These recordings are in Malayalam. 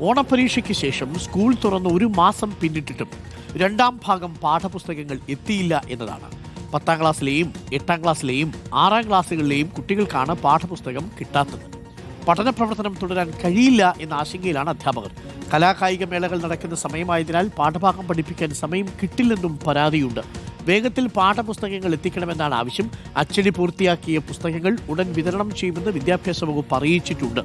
ഓണപരീക്ഷയ്ക്ക് ശേഷം സ്കൂൾ തുറന്ന് ഒരു മാസം പിന്നിട്ടിട്ടും രണ്ടാം ഭാഗം പാഠപുസ്തകങ്ങൾ എത്തിയില്ല എന്നതാണ്. പത്താം ക്ലാസ്സിലെയും എട്ടാം ക്ലാസ്സിലെയും ആറാം ക്ലാസ്സുകളിലെയും കുട്ടികൾക്കാണ് പാഠപുസ്തകം കിട്ടാത്തത്. പഠന പ്രവർത്തനം തുടരാൻ കഴിയില്ല എന്ന ആശങ്കയിലാണ് അധ്യാപകർ. കലാകായിക മേളകൾ നടക്കുന്ന സമയമായതിനാൽ പാഠഭാഗം പഠിപ്പിക്കാൻ സമയം കിട്ടില്ലെന്നും പരാതിയുണ്ട്. വേഗത്തിൽ പാഠപുസ്തകങ്ങൾ എത്തിക്കണമെന്നാണ് ആവശ്യം. അച്ചടി പൂർത്തിയാക്കിയ പുസ്തകങ്ങൾ ഉടൻ വിതരണം ചെയ്യുമെന്ന് വിദ്യാഭ്യാസ വകുപ്പ് അറിയിച്ചിട്ടുണ്ട്.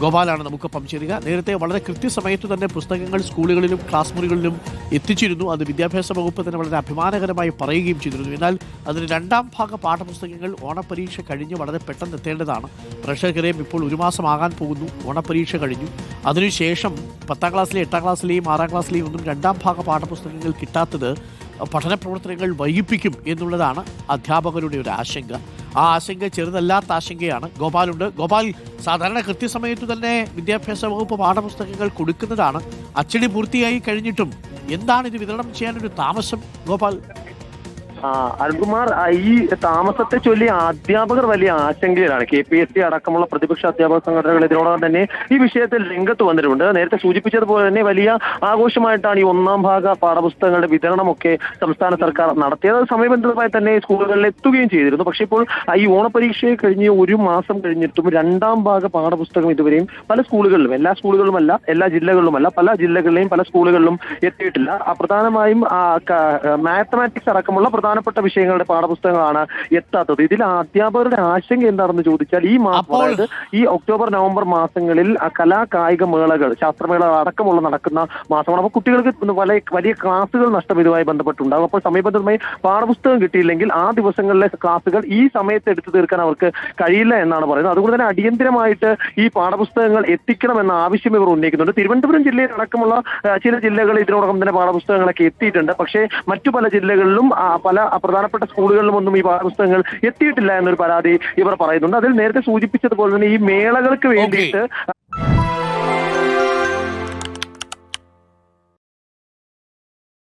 ഗോപാലാണ് നമുക്കൊപ്പം ചേരുക. നേരത്തെ വളരെ കൃത്യസമയത്ത് തന്നെ പുസ്തകങ്ങൾ സ്കൂളുകളിലും ക്ലാസ് മുറികളിലും എത്തിച്ചിരുന്നു. അത് വിദ്യാഭ്യാസ വകുപ്പ് തന്നെ വളരെ അഭിമാനകരമായി പറയുകയും ചെയ്തിരുന്നു. എന്നാൽ അതിന് രണ്ടാം ഭാഗ പാഠപുസ്തകങ്ങൾ ഓണപരീക്ഷ കഴിഞ്ഞ് വളരെ പെട്ടെന്ന് എത്തേണ്ടതാണ്. പ്രേക്ഷകരെയും ഇപ്പോൾ ഒരു മാസമാകാൻ പോകുന്നു. ഓണപരീക്ഷ കഴിഞ്ഞു. അതിനുശേഷം പത്താം ക്ലാസ്സിലെയും എട്ടാം ക്ലാസ്സിലെയും ആറാം ക്ലാസ്സിലെയും ഒന്നും രണ്ടാം ഭാഗ പാഠപുസ്തകങ്ങൾ കിട്ടാത്തത് പഠന പ്രവർത്തനങ്ങൾ വൈകിപ്പിക്കും എന്നുള്ളതാണ് അധ്യാപകരുടെ ഒരു ആശങ്ക. ആ ആശങ്ക ചെറുതല്ലാത്ത ആശങ്കയാണ്. ഗോപാലുണ്ട്. ഗോപാൽ സാധാരണ കൃത്യസമയത്ത് തന്നെ വിദ്യാഭ്യാസ വകുപ്പ് പാഠപുസ്തകങ്ങൾ കൊടുക്കുന്നതാണ്. അച്ചടി പൂർത്തിയായി കഴിഞ്ഞിട്ടും എന്താണ് ഇത് വിതരണം ചെയ്യാനൊരു താമസം? ഗോപാൽ. ആ, അരുൺകുമാർ ഈ താമസത്തെ ചൊല്ലി അധ്യാപകർ വലിയ ആശങ്കയിലാണ്. കെ പി എസ് സി അടക്കമുള്ള പ്രതിപക്ഷ അധ്യാപക സംഘടനകൾ ഇതിനോടകം തന്നെ ഈ വിഷയത്തിൽ രംഗത്ത് വന്നിട്ടുണ്ട്. നേരത്തെ സൂചിപ്പിച്ചതുപോലെ തന്നെ വലിയ ആഘോഷമായിട്ടാണ് ഈ ഒന്നാം ഭാഗ പാഠപുസ്തകങ്ങളുടെ വിതരണമൊക്കെ സംസ്ഥാന സർക്കാർ നടത്തിയത്. സമയബന്ധിതമായി തന്നെ സ്കൂളുകളിൽ എത്തുകയും ചെയ്തിരുന്നു. പക്ഷേ ഇപ്പോൾ ഈ ഓണപരീക്ഷയെ കഴിഞ്ഞ് ഒരു മാസം കഴിഞ്ഞിട്ടും രണ്ടാം ഭാഗ പാഠപുസ്തകം ഇതുവരെയും പല സ്കൂളുകളിലും എല്ലാ സ്കൂളുകളുമല്ല എല്ലാ ജില്ലകളിലുമല്ല പല ജില്ലകളിലെയും പല സ്കൂളുകളിലും എത്തിയിട്ടില്ല. പ്രധാനമായും മാത്തമാറ്റിക്സ് അടക്കമുള്ള പ്രധാനപ്പെട്ട വിഷയങ്ങളുടെ പാഠപുസ്തകങ്ങളാണ് എത്താത്തത്. ഇതിൽ അധ്യാപകരുടെ ആശങ്ക എന്താണെന്ന് ചോദിച്ചാൽ ഈ മാസം അതായത് ഈ ഒക്ടോബർ നവംബർ മാസങ്ങളിൽ കലാകായിക കലാ കായിക മേളകൾ ശാസ്ത്രമേളകൾ അടക്കമുള്ള നടക്കുന്ന മാസമാണ്. അപ്പോൾ കുട്ടികൾക്ക് വലിയ വലിയ ക്ലാസുകൾ നഷ്ടം ഇതുമായി ബന്ധപ്പെട്ടുണ്ടാകും അപ്പോൾ സമയബന്ധിതമായി പാഠപുസ്തകം കിട്ടിയില്ലെങ്കിൽ ആ ദിവസങ്ങളിലെ ക്ലാസുകൾ ഈ സമയത്ത് എടുത്തു തീർക്കാൻ അവർക്ക് കഴിയില്ല എന്നാണ് പറയുന്നത്. അതുകൊണ്ട് തന്നെ അടിയന്തരമായിട്ട് ഈ പാഠപുസ്തകങ്ങൾ എത്തിക്കണമെന്ന ആവശ്യം ഇവർ ഉന്നയിക്കുന്നുണ്ട്. തിരുവനന്തപുരം ജില്ലയിൽ അടക്കമുള്ള ചില ജില്ലകൾ ഇതിനോടകം തന്നെ പാഠപുസ്തകങ്ങളൊക്കെ എത്തിയിട്ടുണ്ട്. പക്ഷേ മറ്റു പല ജില്ലകളിലും ആ, പല പ്രധാനപ്പെട്ട സ്കൂളുകളിലും ഒന്നും ഈ പാഠപുസ്തകങ്ങൾ എത്തിയിട്ടില്ല എന്നൊരു പരാതി ഇവർ പറയുന്നുണ്ട്. അതിൽ നേരത്തെ സൂചിപ്പിച്ചതുപോലെ തന്നെ ഈ മേളകൾക്ക് വേണ്ടിയിട്ട്